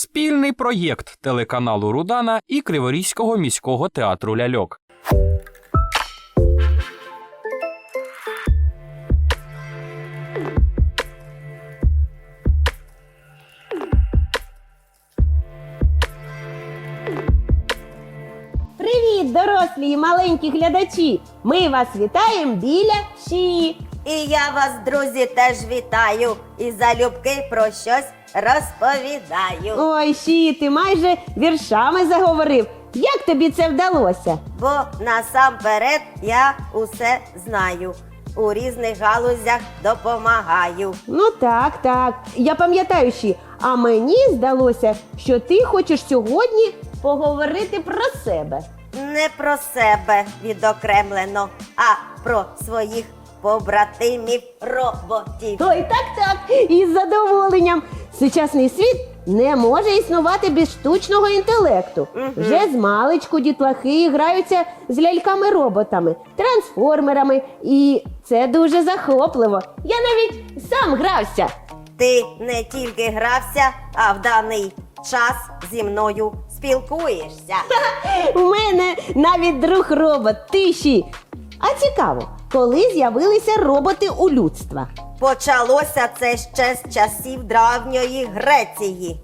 Спільний проєкт телеканалу Рудана і Криворізького міського театру ляльок. Привіт, дорослі і маленькі глядачі! Ми вас вітаємо біля шиї. І я вас, друзі, теж вітаю і залюбки про щось розповідаю. Ой, шиї, ти майже віршами заговорив. Як тобі це вдалося? Бо насамперед я усе знаю. У різних галузях допомагаю. Ну так, так. Я пам'ятаю ще. А мені здалося, що ти хочеш сьогодні поговорити про себе. Не про себе відокремлено, а про своїх побратимів роботів. Ой, так, так, із задоволенням. Сучасний світ не може існувати без штучного інтелекту. Мгм. Вже з маличку дітлахи граються з ляльками-роботами, трансформерами, і це дуже захопливо. Я навіть сам грався. Ти не тільки грався, а в даний час зі мною спілкуєшся. У мене навіть друг робот, тиші. А цікаво, коли з'явилися роботи у людства? Почалося це ще з часів давньої Греції.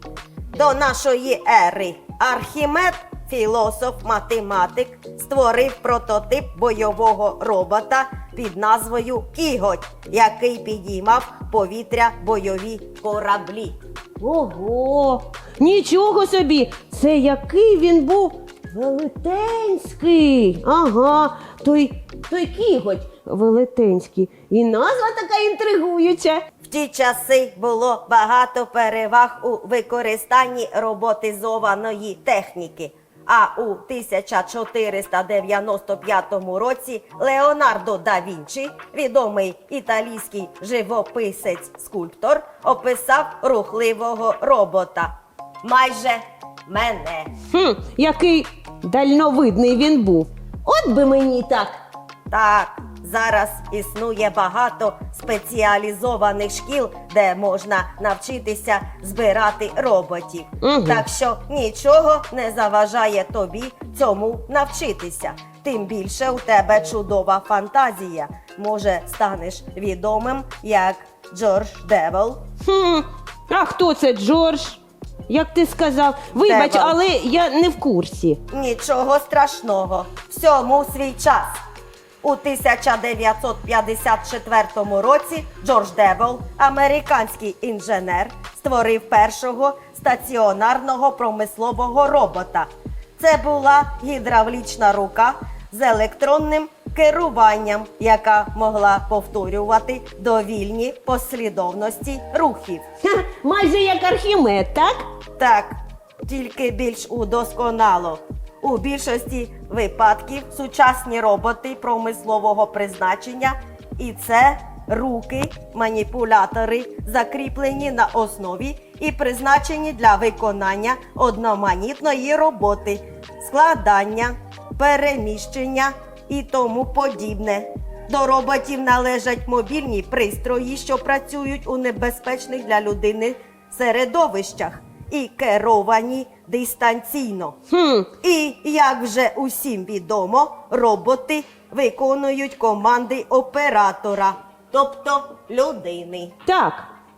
До нашої ери Архімед, філософ-математик, створив прототип бойового робота під назвою Кіготь, який підіймав повітря бойові кораблі. Ого, нічого собі! Це який він був велетенський. Ага, той, той кіготь велетенський. І назва така інтригуюча. В ті часи було багато переваг у використанні роботизованої техніки. А у 1495 році Леонардо да Вінчі, відомий італійський живописець-скульптор, описав рухливого робота. Майже мене. Хм, який дальновидний він був. От би мені так. Так, зараз існує багато спеціалізованих шкіл, де можна навчитися збирати роботів. Мгм. Так що нічого не заважає тобі цьому навчитися. Тим більше у тебе чудова фантазія. Може, станеш відомим як Джордж Девол. Хм, а хто це Джордж? Як ти сказав? Вибач, Девол. але я не в курсі. Нічого страшного. Всьому свій час. У 1954 році Джордж Девол, американський інженер, створив першого стаціонарного промислового робота. Це була гідравлічна рука з електронним керуванням, яка могла повторювати довільні послідовності рухів. Ха, майже як Архімед, так? Так, тільки більш удосконало. У більшості випадків сучасні роботи промислового призначення, і це руки, маніпулятори, закріплені на основі і призначені для виконання одноманітної роботи, складання, переміщення і тому подібне. До роботів належать мобільні пристрої, що працюють у небезпечних для людини середовищах і керовані дистанційно. Хм, І як вже усім відомо, роботи виконують команди оператора, тобто людини. так.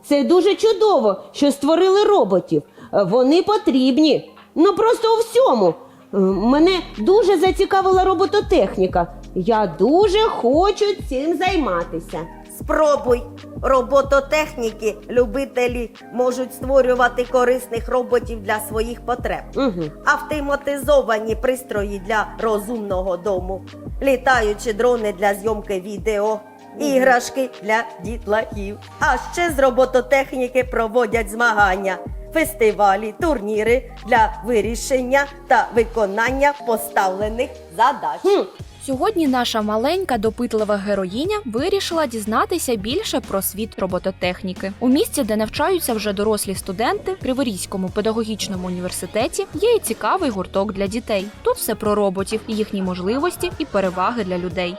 Це дуже чудово, що створили роботів. Вони потрібні. Ну просто у всьому. Е, Мене дуже зацікавила робототехніка. Я дуже хочу цим займатися. Спробуй робототехніки, любителі можуть створювати корисних роботів для своїх потреб. Угу. Автоматизовані пристрої для розумного дому, літаючі дрони для зйомки відео, іграшки для дітлахів. А ще з робототехніки проводять змагання, фестивалі, турніри для вирішення та виконання поставлених задач. Сьогодні наша маленька допитлива героїня вирішила дізнатися більше про світ робототехніки. У місті, де навчаються вже дорослі студенти, в Криворізькому педагогічному університеті є і цікавий гурток для дітей. Тут все про роботів, їхні можливості і переваги для людей.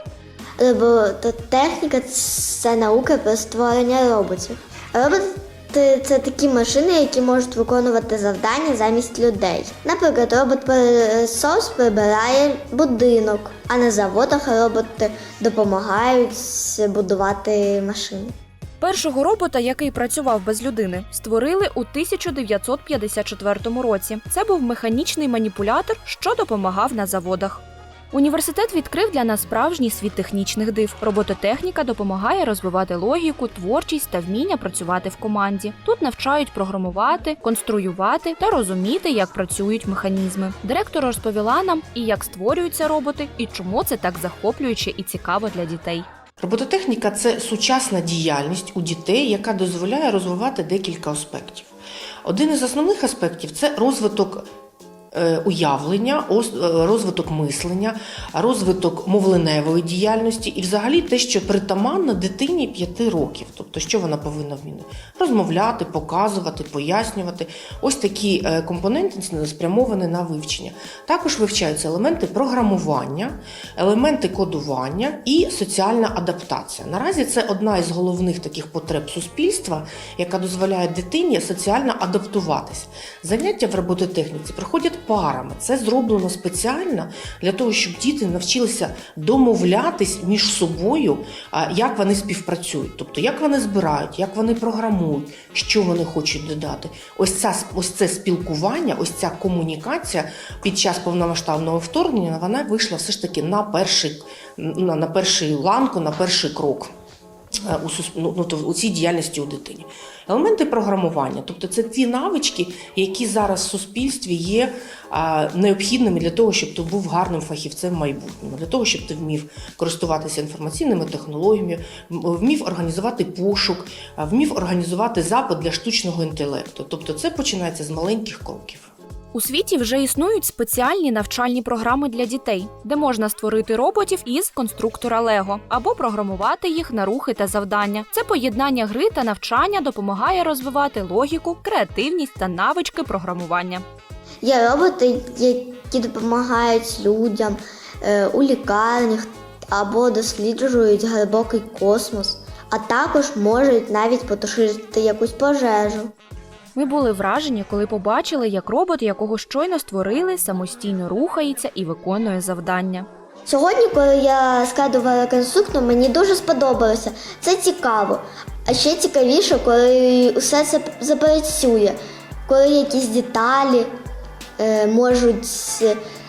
Робототехніка це наука про створення роботів. Робот це такі машини, які можуть виконувати завдання замість людей. Наприклад, робот-пилосос прибирає будинок, а на заводах роботи допомагають будувати машини. Першого робота, який працював без людини, створили у 1954 році. Це був механічний маніпулятор, що допомагав на заводах. Університет відкрив для нас справжній світ технічних див. Робототехніка допомагає розвивати логіку, творчість та вміння працювати в команді. Тут навчають програмувати, конструювати та розуміти, як працюють механізми. Директор розповіла нам і як створюються роботи, і чому це так захоплююче і цікаво для дітей. Робототехніка це сучасна діяльність у дітей, яка дозволяє розвивати декілька аспектів. Один із основних аспектів це розвиток уявлення, е, розвиток мислення, розвиток мовленевої діяльності і взагалі те, що притаманно дитині 5 років. Тобто, що вона повинна вміти? Розмовляти, показувати, пояснювати. Ось такі е, компоненти спрямовані на вивчення. Також вивчаються елементи програмування, елементи кодування і соціальна адаптація. Наразі це одна із головних таких потреб суспільства, яка дозволяє дитині соціально адаптуватися. Заняття в робототехніці проходять парами. Це зроблено спеціально для того, щоб діти навчилися домовлятись між собою, як вони співпрацюють, тобто як вони збирають, як вони програмують, що вони хочуть додати. Ось ця ось це спілкування, ось ця комунікація під час повномасштабного вторгнення вона вийшла все ж таки на перший на, на перший ланку, на перший крок. Е, У, ну, ну, у цій діяльності у дитині. Елементи програмування, тобто це ті навички, які зараз в суспільстві є а, необхідними для того, щоб ти був гарним фахівцем в майбутньому, для того, щоб ти вмів користуватися інформаційними технологіями, вмів організувати пошук, вмів організувати запит для штучного інтелекту. Тобто це починається з маленьких кроків. У світі вже існують спеціальні навчальні програми для дітей, де можна створити роботів із конструктора Лего або програмувати їх на рухи та завдання. Це поєднання гри та навчання допомагає розвивати логіку, креативність та навички програмування. Є роботи, які допомагають людям е, у лікарнях або досліджують глибокий космос, а також можуть навіть потушити якусь пожежу. Ми були вражені, коли побачили, як робот, якого щойно створили, самостійно рухається і виконує завдання. Сьогодні, коли я складувала конструктор, мені дуже сподобалося. Це цікаво. А ще цікавіше, коли усе це запрацює, коли якісь деталі е, можуть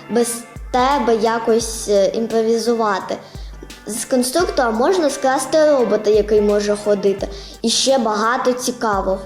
без тебе якось е, імпровізувати. З конструктора можна скласти робота, який може ходити, і ще багато цікавого.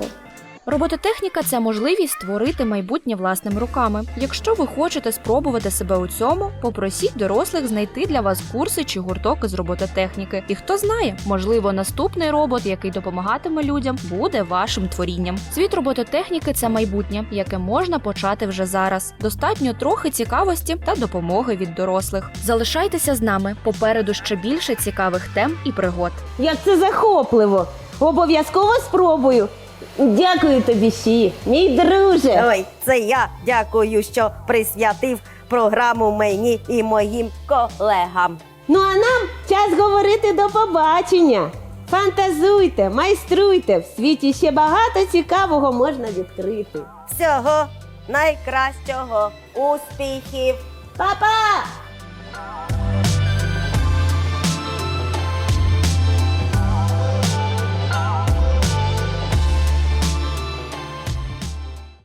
Робототехніка це можливість створити майбутнє власними руками. Якщо ви хочете спробувати себе у цьому, попросіть дорослих знайти для вас курси чи гурток із робототехніки. І хто знає, можливо, наступний робот, який допомагатиме людям, буде вашим творінням. Світ робототехніки це майбутнє, яке можна почати вже зараз. Достатньо трохи цікавості та допомоги від дорослих. Залишайтеся з нами. Попереду ще більше цікавих тем і пригод. Як це захопливо! Обов'язково спробую. Дякую тобі, Сі, мій друже. Ой, це я дякую, що присвятив програму мені і моїм колегам. Ну а нам час говорити до побачення. Фантазуйте, майструйте. В світі ще багато цікавого можна відкрити. Всього найкращого, успіхів! Па-па!